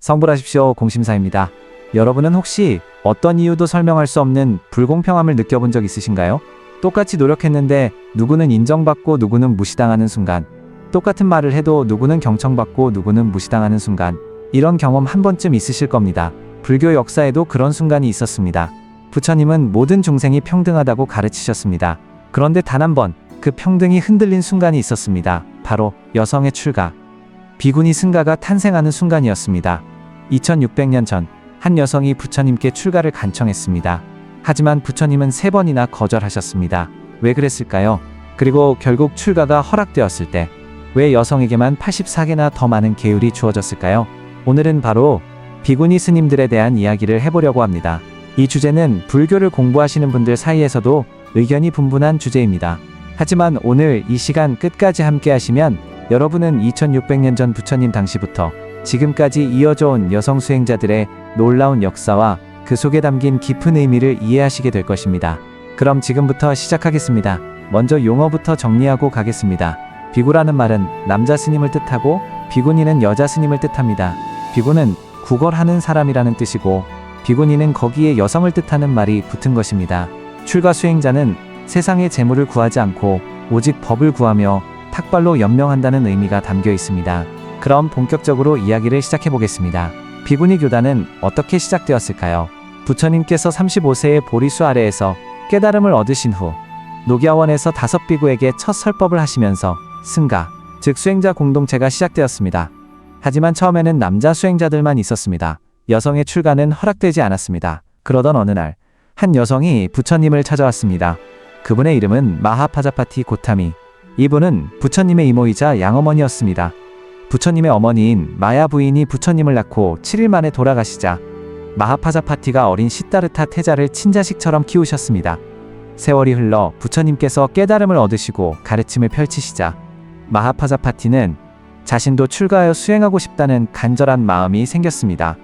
성불하십시오 공심사입니다. 여러분은 혹시 어떤 이유도 설명할 수 없는 불공평함을 느껴본 적 있으신가요? 똑같이 노력했는데 누구는 인정받고 누구는 무시당하는 순간, 똑같은 말을 해도 누구는 경청받고 누구는 무시당하는 순간, 이런 경험 한 번쯤 있으실 겁니다. 불교 역사에도 그런 순간이 있었습니다. 부처님은 모든 중생이 평등하다고 가르치셨습니다. 그런데 단 한 번 그 평등이 흔들린 순간이 있었습니다. 바로 여성의 출가. 비구니 승가가 탄생하는 순간이었습니다. 2600년 전 한 여성이 부처님께 출가를 간청했습니다. 하지만 부처님은 세 번이나 거절하셨습니다. 왜 그랬을까요? 그리고 결국 출가가 허락되었을 때 왜 여성에게만 84개나 더 많은 계율이 주어졌을까요? 오늘은 바로 비구니 스님들에 대한 이야기를 해보려고 합니다. 이 주제는 불교를 공부하시는 분들 사이에서도 의견이 분분한 주제입니다. 하지만 오늘 이 시간 끝까지 함께 하시면 여러분은 2600년 전 부처님 당시부터 지금까지 이어져 온 여성 수행자들의 놀라운 역사와 그 속에 담긴 깊은 의미를 이해하시게 될 것입니다. 그럼 지금부터 시작하겠습니다. 먼저 용어부터 정리하고 가겠습니다. 비구라는 말은 남자 스님을 뜻하고 비구니는 여자 스님을 뜻합니다. 비구는 구걸하는 사람이라는 뜻이고 비구니는 거기에 여성을 뜻하는 말이 붙은 것입니다. 출가 수행자는 세상의 재물을 구하지 않고 오직 법을 구하며 탁발로 연명한다는 의미가 담겨 있습니다. 그럼 본격적으로 이야기를 시작해 보겠습니다. 비구니 교단은 어떻게 시작되었을까요? 부처님께서 35세의 보리수 아래에서 깨달음을 얻으신 후 녹야원에서 다섯 비구에게 첫 설법을 하시면서 승가, 즉 수행자 공동체가 시작되었습니다. 하지만 처음에는 남자 수행자들만 있었습니다. 여성의 출가는 허락되지 않았습니다. 그러던 어느 날, 한 여성이 부처님을 찾아왔습니다. 그분의 이름은 마하파자파티 고타미. 이분은 부처님의 이모이자 양어머니였습니다. 부처님의 어머니인 마야 부인이 부처님을 낳고 7일 만에 돌아가시자 마하파자파티가 어린 시타르타 태자를 친자식처럼 키우셨습니다. 세월이 흘러 부처님께서 깨달음을 얻으시고 가르침을 펼치시자 마하파자파티는 자신도 출가하여 수행하고 싶다는 간절한 마음이 생겼습니다.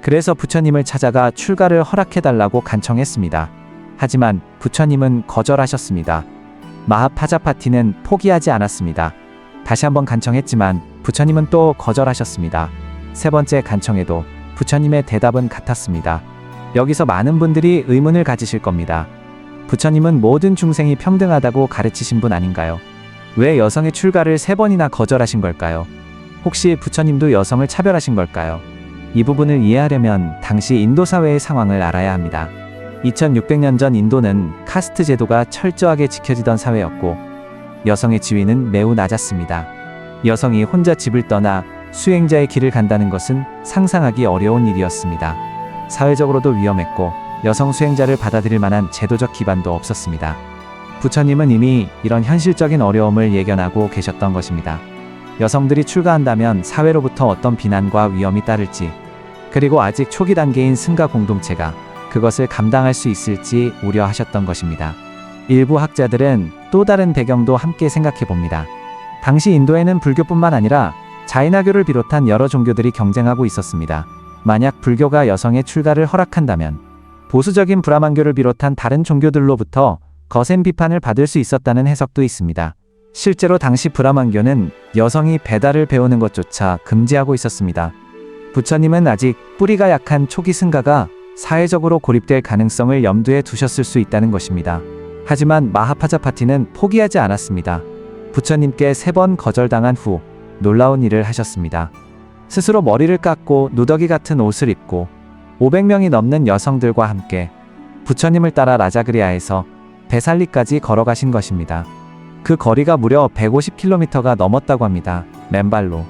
그래서 부처님을 찾아가 출가를 허락해달라고 간청했습니다. 하지만 부처님은 거절하셨습니다. 마하파자파티는 포기하지 않았습니다. 다시 한번 간청했지만 부처님은 또 거절하셨습니다. 세 번째 간청에도 부처님의 대답은 같았습니다. 여기서 많은 분들이 의문을 가지실 겁니다. 부처님은 모든 중생이 평등하다고 가르치신 분 아닌가요? 왜 여성의 출가를 세 번이나 거절하신 걸까요? 혹시 부처님도 여성을 차별하신 걸까요? 이 부분을 이해하려면 당시 인도 사회의 상황을 알아야 합니다. 2600년 전 인도는 카스트 제도가 철저하게 지켜지던 사회였고 여성의 지위는 매우 낮았습니다. 여성이 혼자 집을 떠나 수행자의 길을 간다는 것은 상상하기 어려운 일이었습니다. 사회적으로도 위험했고 여성 수행자를 받아들일 만한 제도적 기반도 없었습니다. 부처님은 이미 이런 현실적인 어려움을 예견하고 계셨던 것입니다. 여성들이 출가한다면 사회로부터 어떤 비난과 위험이 따를지, 그리고 아직 초기 단계인 승가 공동체가 그것을 감당할 수 있을지 우려하셨던 것입니다. 일부 학자들은 또 다른 배경도 함께 생각해 봅니다. 당시 인도에는 불교뿐만 아니라 자이나교를 비롯한 여러 종교들이 경쟁하고 있었습니다. 만약 불교가 여성의 출가를 허락한다면 보수적인 브라만교를 비롯한 다른 종교들로부터 거센 비판을 받을 수 있었다는 해석도 있습니다. 실제로 당시 브라만교는 여성이 배달을 배우는 것조차 금지하고 있었습니다. 부처님은 아직 뿌리가 약한 초기 승가가 사회적으로 고립될 가능성을 염두에 두셨을 수 있다는 것입니다. 하지만 마하파자파티는 포기하지 않았습니다. 부처님께 세 번 거절당한 후 놀라운 일을 하셨습니다. 스스로 머리를 깎고 누더기 같은 옷을 입고 500명이 넘는 여성들과 함께 부처님을 따라 라자그리아에서 베살리까지 걸어가신 것입니다. 그 거리가 무려 150km가 넘었다고 합니다. 맨발로.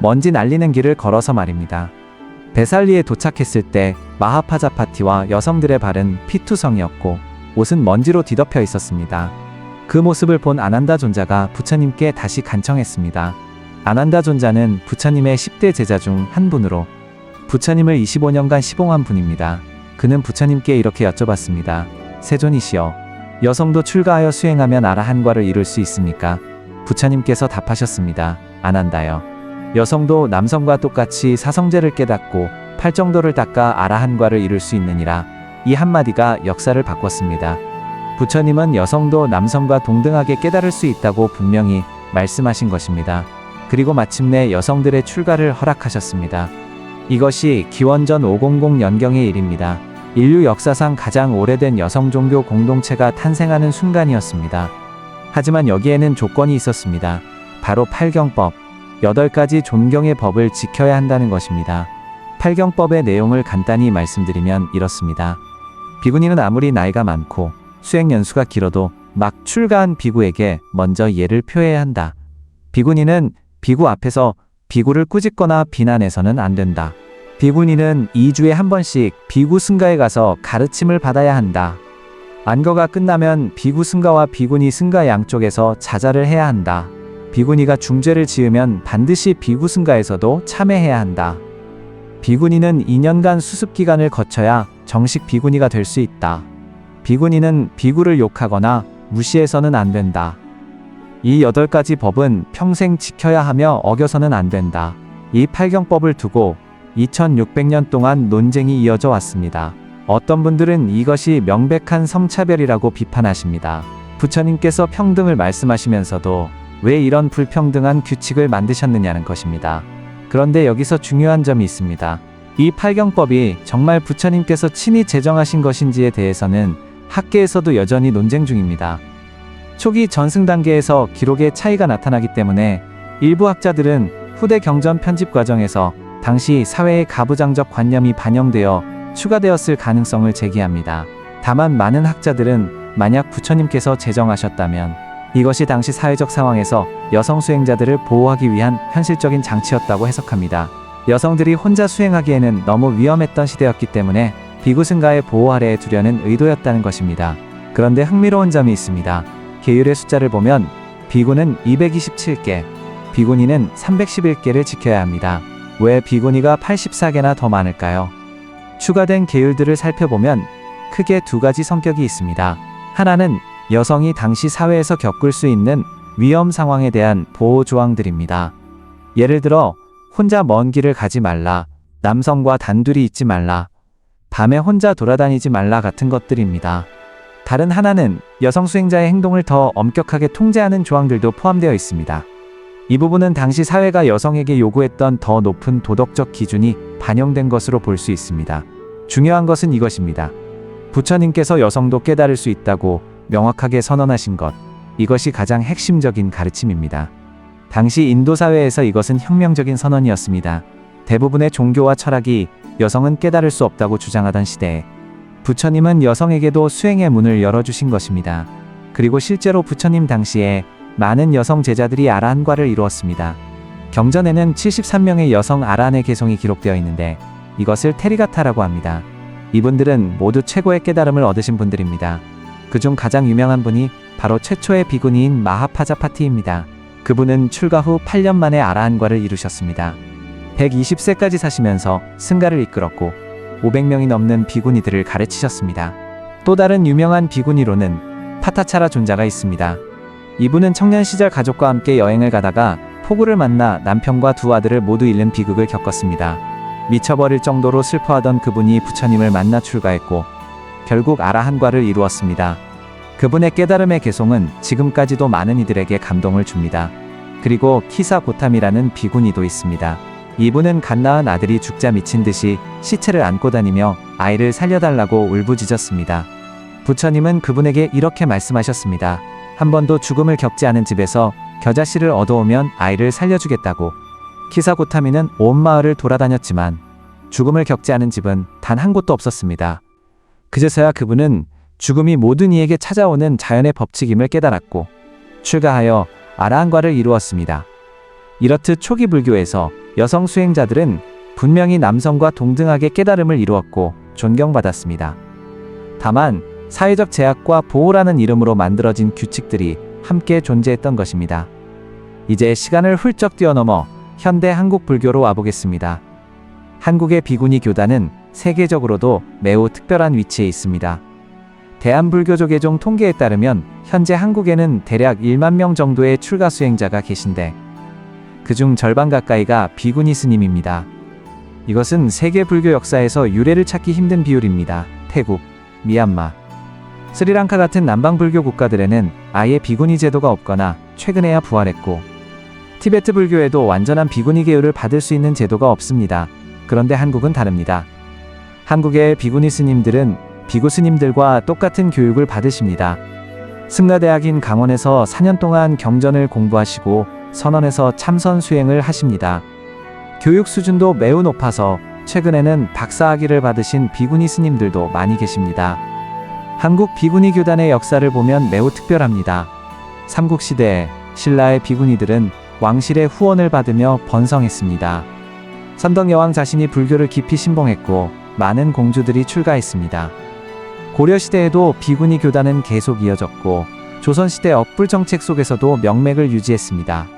먼지 날리는 길을 걸어서 말입니다. 베살리에 도착했을 때 마하파자파티와 여성들의 발은 피투성이었고 옷은 먼지로 뒤덮여 있었습니다. 그 모습을 본 아난다 존자가 부처님께 다시 간청했습니다. 아난다 존자는 부처님의 10대 제자 중 한 분으로 부처님을 25년간 시봉한 분입니다. 그는 부처님께 이렇게 여쭤봤습니다. 세존이시여, 여성도 출가하여 수행하면 아라한과를 이룰 수 있습니까? 부처님께서 답하셨습니다. 아난다여. 여성도 남성과 똑같이 사성제를 깨닫고 팔정도를 닦아 아라한과를 이룰 수 있느니라. 이 한마디가 역사를 바꿨습니다. 부처님은 여성도 남성과 동등하게 깨달을 수 있다고 분명히 말씀하신 것입니다. 그리고 마침내 여성들의 출가를 허락하셨습니다. 이것이 기원전 500년경의 일입니다. 인류 역사상 가장 오래된 여성 종교 공동체가 탄생하는 순간이었습니다. 하지만 여기에는 조건이 있었습니다. 바로 팔경법. 8가지 존경의 법을 지켜야 한다는 것입니다. 팔경법의 내용을 간단히 말씀드리면 이렇습니다. 비구니는 아무리 나이가 많고 수행 연수가 길어도 막 출가한 비구에게 먼저 예를 표해야 한다. 비구니는 비구 앞에서 비구를 꾸짖거나 비난해서는 안 된다. 비구니는 2주에 한 번씩 비구 승가에 가서 가르침을 받아야 한다. 안거가 끝나면 비구 승가와 비구니 승가 양쪽에서 자자를 해야 한다. 비구니가 중죄를 지으면 반드시 비구 승가에서도 참회해야 한다. 비구니는 2년간 수습 기간을 거쳐야 정식 비구니가 될 수 있다. 비구니는 비구를 욕하거나 무시해서는 안 된다. 이 여덟 가지 법은 평생 지켜야 하며 어겨서는 안 된다. 이 팔경법을 두고 2600년 동안 논쟁이 이어져 왔습니다. 어떤 분들은 이것이 명백한 성차별이라고 비판하십니다. 부처님께서 평등을 말씀하시면서도 왜 이런 불평등한 규칙을 만드셨느냐는 것입니다. 그런데 여기서 중요한 점이 있습니다. 이 팔경법이 정말 부처님께서 친히 제정하신 것인지에 대해서는 학계에서도 여전히 논쟁 중입니다. 초기 전승 단계에서 기록에 차이가 나타나기 때문에 일부 학자들은 후대 경전 편집 과정에서 당시 사회의 가부장적 관념이 반영되어 추가되었을 가능성을 제기합니다. 다만 많은 학자들은 만약 부처님께서 제정하셨다면 이것이 당시 사회적 상황에서 여성 수행자들을 보호하기 위한 현실적인 장치였다고 해석합니다. 여성들이 혼자 수행하기에는 너무 위험했던 시대였기 때문에 비구승가의 보호 아래에 두려는 의도였다는 것입니다. 그런데 흥미로운 점이 있습니다. 계율의 숫자를 보면 비구는 227개, 비구니는 311개를 지켜야 합니다. 왜 비구니가 84개나 더 많을까요? 추가된 계율들을 살펴보면 크게 두 가지 성격이 있습니다. 하나는 여성이 당시 사회에서 겪을 수 있는 위험 상황에 대한 보호 조항들입니다. 예를 들어 혼자 먼 길을 가지 말라, 남성과 단둘이 있지 말라, 밤에 혼자 돌아다니지 말라 같은 것들입니다. 다른 하나는 여성 수행자의 행동을 더 엄격하게 통제하는 조항들도 포함되어 있습니다. 이 부분은 당시 사회가 여성에게 요구했던 더 높은 도덕적 기준이 반영된 것으로 볼 수 있습니다. 중요한 것은 이것입니다. 부처님께서 여성도 깨달을 수 있다고 명확하게 선언하신 것. 이것이 가장 핵심적인 가르침입니다. 당시 인도 사회에서 이것은 혁명적인 선언이었습니다. 대부분의 종교와 철학이 여성은 깨달을 수 없다고 주장하던 시대에 부처님은 여성에게도 수행의 문을 열어주신 것입니다. 그리고 실제로 부처님 당시에 많은 여성 제자들이 아라한과를 이루었습니다. 경전에는 73명의 여성 아라한의 개성이 기록되어 있는데 이것을 테리가타라고 합니다. 이분들은 모두 최고의 깨달음을 얻으신 분들입니다. 그중 가장 유명한 분이 바로 최초의 비구니인 마하파자파티입니다. 그분은 출가 후 8년 만에 아라한과를 이루셨습니다. 120세까지 사시면서 승가를 이끌었고 500명이 넘는 비구니들을 가르치셨습니다. 또 다른 유명한 비구니로는 파타차라 존자가 있습니다. 이분은 청년 시절 가족과 함께 여행을 가다가 폭우를 만나 남편과 두 아들을 모두 잃는 비극을 겪었습니다. 미쳐버릴 정도로 슬퍼하던 그분이 부처님을 만나 출가했고 결국 아라한과를 이루었습니다. 그분의 깨달음의 개송은 지금까지도 많은 이들에게 감동을 줍니다. 그리고 키사 고탐이라는 비구니도 있습니다. 이분은 갓 낳은 아들이 죽자 미친 듯이 시체를 안고 다니며 아이를 살려달라고 울부짖었습니다. 부처님은 그분에게 이렇게 말씀하셨습니다. 한 번도 죽음을 겪지 않은 집에서 겨자씨를 얻어오면 아이를 살려주겠다고. 키사고타미는 온 마을을 돌아다녔지만 죽음을 겪지 않은 집은 단 한 곳도 없었습니다. 그제서야 그분은 죽음이 모든 이에게 찾아오는 자연의 법칙임을 깨달았고 출가하여 아라한과를 이루었습니다. 이렇듯 초기 불교에서 여성 수행자들은 분명히 남성과 동등하게 깨달음을 이루었고 존경받았습니다. 다만 사회적 제약과 보호라는 이름으로 만들어진 규칙들이 함께 존재했던 것입니다. 이제 시간을 훌쩍 뛰어넘어 현대 한국 불교로 와보겠습니다. 한국의 비구니 교단은 세계적으로도 매우 특별한 위치에 있습니다. 대한불교조계종 통계에 따르면 현재 한국에는 대략 1만 명 정도의 출가 수행자가 계신데 그중 절반 가까이가 비구니 스님입니다. 이것은 세계 불교 역사에서 유래를 찾기 힘든 비율입니다. 태국, 미얀마, 스리랑카 같은 남방 불교 국가들에는 아예 비구니 제도가 없거나 최근에야 부활했고 티베트 불교에도 완전한 비구니 계율을 받을 수 있는 제도가 없습니다. 그런데 한국은 다릅니다. 한국의 비구니 스님들은 비구 스님들과 똑같은 교육을 받으십니다. 승라대학인 강원에서 4년 동안 경전을 공부하시고 선원에서 참선 수행을 하십니다. 교육 수준도 매우 높아서 최근에는 박사학위를 받으신 비구니 스님들도 많이 계십니다. 한국 비구니 교단의 역사를 보면 매우 특별합니다. 삼국시대에 신라의 비구니들은 왕실의 후원을 받으며 번성했습니다. 선덕여왕 자신이 불교를 깊이 신봉했고 많은 공주들이 출가했습니다. 고려시대에도 비구니 교단은 계속 이어졌고 조선시대 억불 정책 속에서도 명맥을 유지했습니다.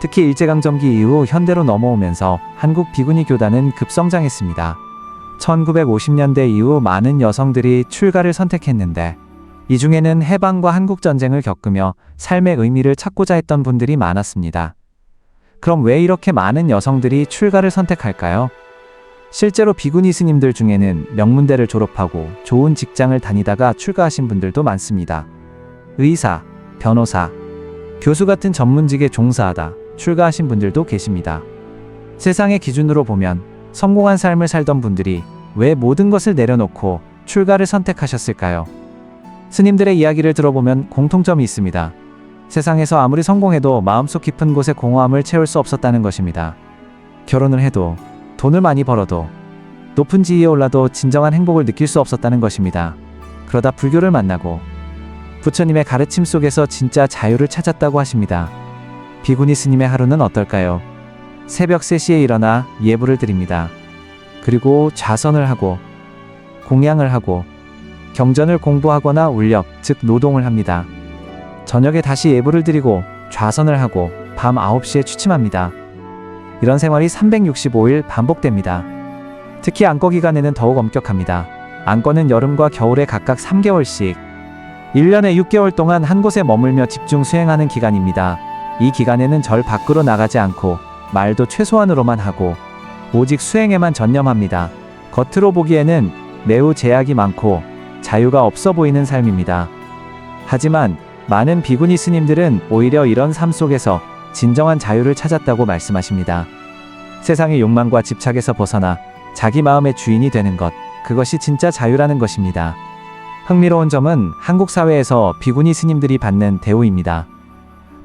특히 일제강점기 이후 현대로 넘어오면서 한국 비구니 교단은 급성장했습니다. 1950년대 이후 많은 여성들이 출가를 선택했는데 이 중에는 해방과 한국전쟁을 겪으며 삶의 의미를 찾고자 했던 분들이 많았습니다. 그럼 왜 이렇게 많은 여성들이 출가를 선택할까요? 실제로 비구니 스님들 중에는 명문대를 졸업하고 좋은 직장을 다니다가 출가하신 분들도 많습니다. 의사, 변호사, 교수 같은 전문직에 종사하다 출가하신 분들도 계십니다. 세상의 기준으로 보면 성공한 삶을 살던 분들이 왜 모든 것을 내려놓고 출가를 선택하셨을까요? 스님들의 이야기를 들어보면 공통점이 있습니다. 세상에서 아무리 성공해도 마음속 깊은 곳에 공허함을 채울 수 없었다는 것입니다. 결혼을 해도 돈을 많이 벌어도 높은 지위에 올라도 진정한 행복을 느낄 수 없었다는 것입니다. 그러다 불교를 만나고 부처님의 가르침 속에서 진짜 자유를 찾았다고 하십니다. 비구니 스님의 하루는 어떨까요? 새벽 3시에 일어나 예불을 드립니다. 그리고 좌선을 하고 공양을 하고 경전을 공부하거나 울력, 즉 노동을 합니다. 저녁에 다시 예불을 드리고 좌선을 하고 밤 9시에 취침합니다. 이런 생활이 365일 반복됩니다. 특히 안거 기간에는 더욱 엄격합니다. 안거는 여름과 겨울에 각각 3개월씩 1년에 6개월 동안 한 곳에 머물며 집중 수행하는 기간입니다. 이 기간에는 절 밖으로 나가지 않고 말도 최소한으로만 하고 오직 수행에만 전념합니다. 겉으로 보기에는 매우 제약이 많고 자유가 없어 보이는 삶입니다. 하지만 많은 비구니 스님들은 오히려 이런 삶 속에서 진정한 자유를 찾았다고 말씀하십니다. 세상의 욕망과 집착에서 벗어나 자기 마음의 주인이 되는 것, 그것이 진짜 자유라는 것입니다. 흥미로운 점은 한국 사회에서 비구니 스님들이 받는 대우입니다.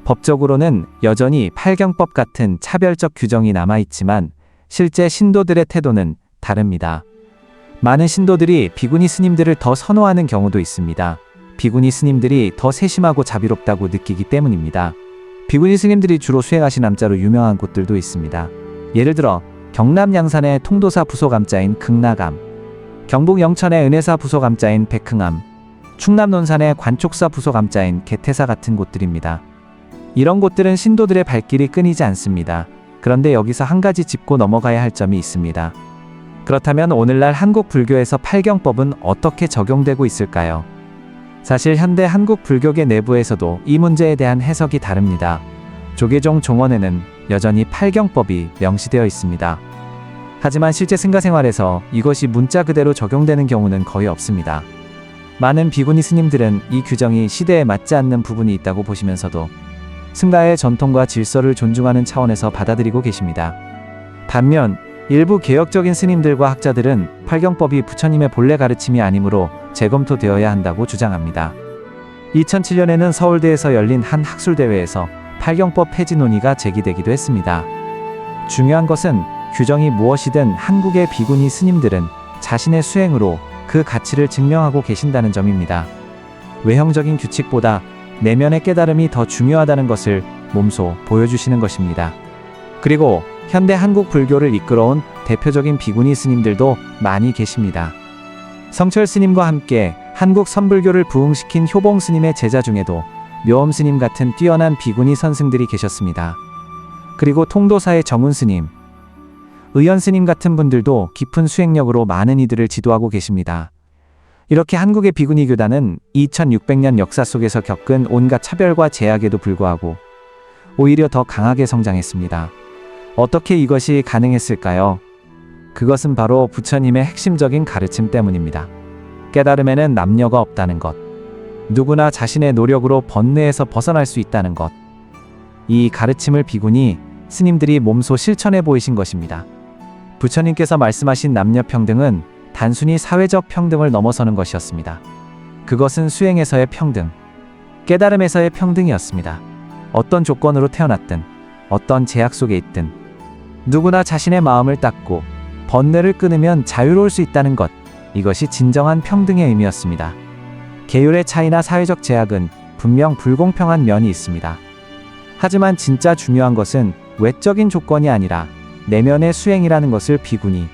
법적으로는 여전히 팔경법 같은 차별적 규정이 남아있지만 실제 신도들의 태도는 다릅니다. 많은 신도들이 비구니 스님들을 더 선호하는 경우도 있습니다. 비구니 스님들이 더 세심하고 자비롭다고 느끼기 때문입니다. 비구니 스님들이 주로 수행하신 암자로 유명한 곳들도 있습니다. 예를 들어 경남 양산의 통도사 부소감자인 극나감, 경북 영천의 은혜사 부소감자인 백흥암, 충남 논산의 관촉사 부소감자인 개태사 같은 곳들입니다. 이런 곳들은 신도들의 발길이 끊이지 않습니다. 그런데 여기서 한 가지 짚고 넘어가야 할 점이 있습니다. 그렇다면 오늘날 한국 불교에서 팔경법은 어떻게 적용되고 있을까요? 사실 현대 한국 불교계 내부에서도 이 문제에 대한 해석이 다릅니다. 조계종 종원에는 여전히 팔경법이 명시되어 있습니다. 하지만 실제 승가 생활에서 이것이 문자 그대로 적용되는 경우는 거의 없습니다. 많은 비구니 스님들은 이 규정이 시대에 맞지 않는 부분이 있다고 보시면서도 승가의 전통과 질서를 존중하는 차원에서 받아들이고 계십니다. 반면 일부 개혁적인 스님들과 학자들은 팔경법이 부처님의 본래 가르침이 아니므로 재검토되어야 한다고 주장합니다. 2007년에는 서울대에서 열린 한 학술대회에서 팔경법 폐지 논의가 제기되기도 했습니다. 중요한 것은 규정이 무엇이든 한국의 비구니 스님들은 자신의 수행으로 그 가치를 증명하고 계신다는 점입니다. 외형적인 규칙보다 내면의 깨달음이 더 중요하다는 것을 몸소 보여주시는 것입니다. 그리고 현대 한국 불교를 이끌어온 대표적인 비구니 스님들도 많이 계십니다. 성철 스님과 함께 한국 선불교를 부흥시킨 효봉 스님의 제자 중에도 묘엄 스님 같은 뛰어난 비구니 선승들이 계셨습니다. 그리고 통도사의 정운 스님, 의연 스님 같은 분들도 깊은 수행력으로 많은 이들을 지도하고 계십니다. 이렇게 한국의 비구니 교단은 2600년 역사 속에서 겪은 온갖 차별과 제약에도 불구하고 오히려 더 강하게 성장했습니다. 어떻게 이것이 가능했을까요? 그것은 바로 부처님의 핵심적인 가르침 때문입니다. 깨달음에는 남녀가 없다는 것. 누구나 자신의 노력으로 번뇌에서 벗어날 수 있다는 것. 이 가르침을 비구니 스님들이 몸소 실천해 보이신 것입니다. 부처님께서 말씀하신 남녀 평등은 단순히 사회적 평등을 넘어서는 것이었습니다. 그것은 수행에서의 평등, 깨달음에서의 평등이었습니다. 어떤 조건으로 태어났든, 어떤 제약 속에 있든, 누구나 자신의 마음을 닦고 번뇌를 끊으면 자유로울 수 있다는 것, 이것이 진정한 평등의 의미였습니다. 계율의 차이나 사회적 제약은 분명 불공평한 면이 있습니다. 하지만 진짜 중요한 것은 외적인 조건이 아니라 내면의 수행이라는 것을 비구니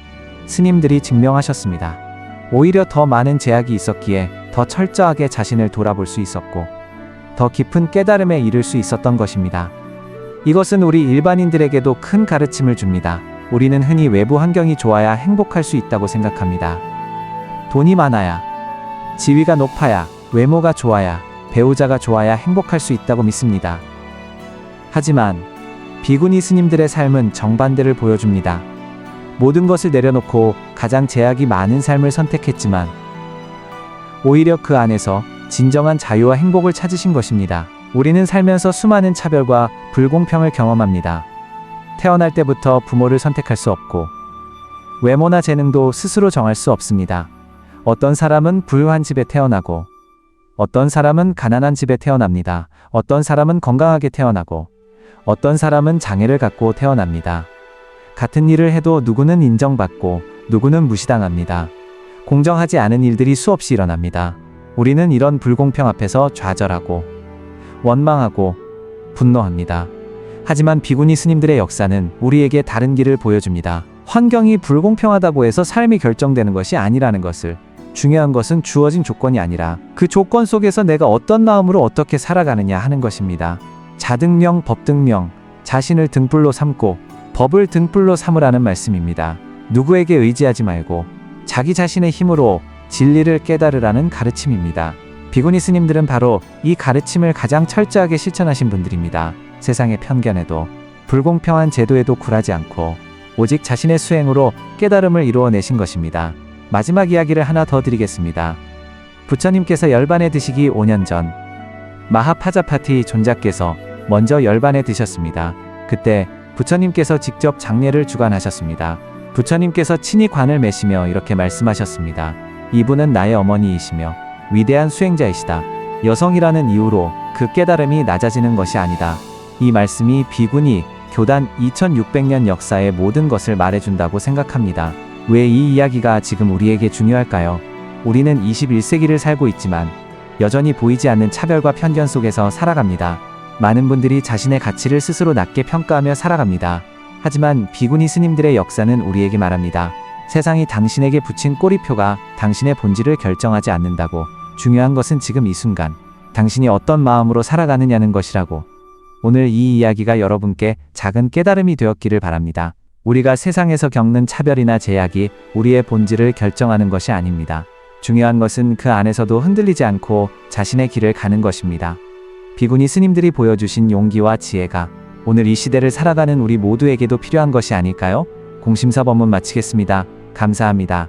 스님들이 증명하셨습니다. 오히려 더 많은 제약이 있었기에 더 철저하게 자신을 돌아볼 수 있었고 더 깊은 깨달음에 이를 수 있었던 것입니다. 이것은 우리 일반인들에게도 큰 가르침을 줍니다. 우리는 흔히 외부 환경이 좋아야 행복할 수 있다고 생각합니다. 돈이 많아야, 지위가 높아야, 외모가 좋아야, 배우자가 좋아야 행복할 수 있다고 믿습니다. 하지만 비구니 스님들의 삶은 정반대를 보여줍니다. 모든 것을 내려놓고 가장 제약이 많은 삶을 선택했지만 오히려 그 안에서 진정한 자유와 행복을 찾으신 것입니다. 우리는 살면서 수많은 차별과 불공평을 경험합니다. 태어날 때부터 부모를 선택할 수 없고 외모나 재능도 스스로 정할 수 없습니다. 어떤 사람은 부유한 집에 태어나고 어떤 사람은 가난한 집에 태어납니다. 어떤 사람은 건강하게 태어나고 어떤 사람은 장애를 갖고 태어납니다. 같은 일을 해도 누구는 인정받고 누구는 무시당합니다. 공정하지 않은 일들이 수없이 일어납니다. 우리는 이런 불공평 앞에서 좌절하고 원망하고 분노합니다. 하지만 비구니 스님들의 역사는 우리에게 다른 길을 보여줍니다. 환경이 불공평하다고 해서 삶이 결정되는 것이 아니라는 것을 중요한 것은 주어진 조건이 아니라 그 조건 속에서 내가 어떤 마음으로 어떻게 살아가느냐 하는 것입니다. 자등명, 법등명, 자신을 등불로 삼고 법을 등불로 삼으라는 말씀입니다. 누구에게 의지하지 말고 자기 자신의 힘으로 진리를 깨달으라는 가르침입니다. 비구니 스님들은 바로 이 가르침을 가장 철저하게 실천하신 분들입니다. 세상의 편견에도 불공평한 제도에도 굴하지 않고 오직 자신의 수행으로 깨달음을 이루어내신 것입니다. 마지막 이야기를 하나 더 드리겠습니다. 부처님께서 열반에 드시기 5년 전 마하파자파티 존자께서 먼저 열반에 드셨습니다. 그때 부처님께서 직접 장례를 주관하셨습니다. 부처님께서 친히 관을 매시며 이렇게 말씀하셨습니다. 이분은 나의 어머니이시며 위대한 수행자이시다. 여성이라는 이유로 그 깨달음이 낮아지는 것이 아니다. 이 말씀이 비구니 교단 2600년 역사의 모든 것을 말해준다고 생각합니다. 왜 이 이야기가 지금 우리에게 중요할까요? 우리는 21세기를 살고 있지만 여전히 보이지 않는 차별과 편견 속에서 살아갑니다. 많은 분들이 자신의 가치를 스스로 낮게 평가하며 살아갑니다. 하지만 비구니 스님들의 역사는 우리에게 말합니다. 세상이 당신에게 붙인 꼬리표가 당신의 본질을 결정하지 않는다고. 중요한 것은 지금 이 순간 당신이 어떤 마음으로 살아가느냐는 것이라고. 오늘 이 이야기가 여러분께 작은 깨달음이 되었기를 바랍니다. 우리가 세상에서 겪는 차별이나 제약이 우리의 본질을 결정하는 것이 아닙니다. 중요한 것은 그 안에서도 흔들리지 않고 자신의 길을 가는 것입니다. 비구니 스님들이 보여주신 용기와 지혜가 오늘 이 시대를 살아가는 우리 모두에게도 필요한 것이 아닐까요? 공심사 법문 마치겠습니다. 감사합니다.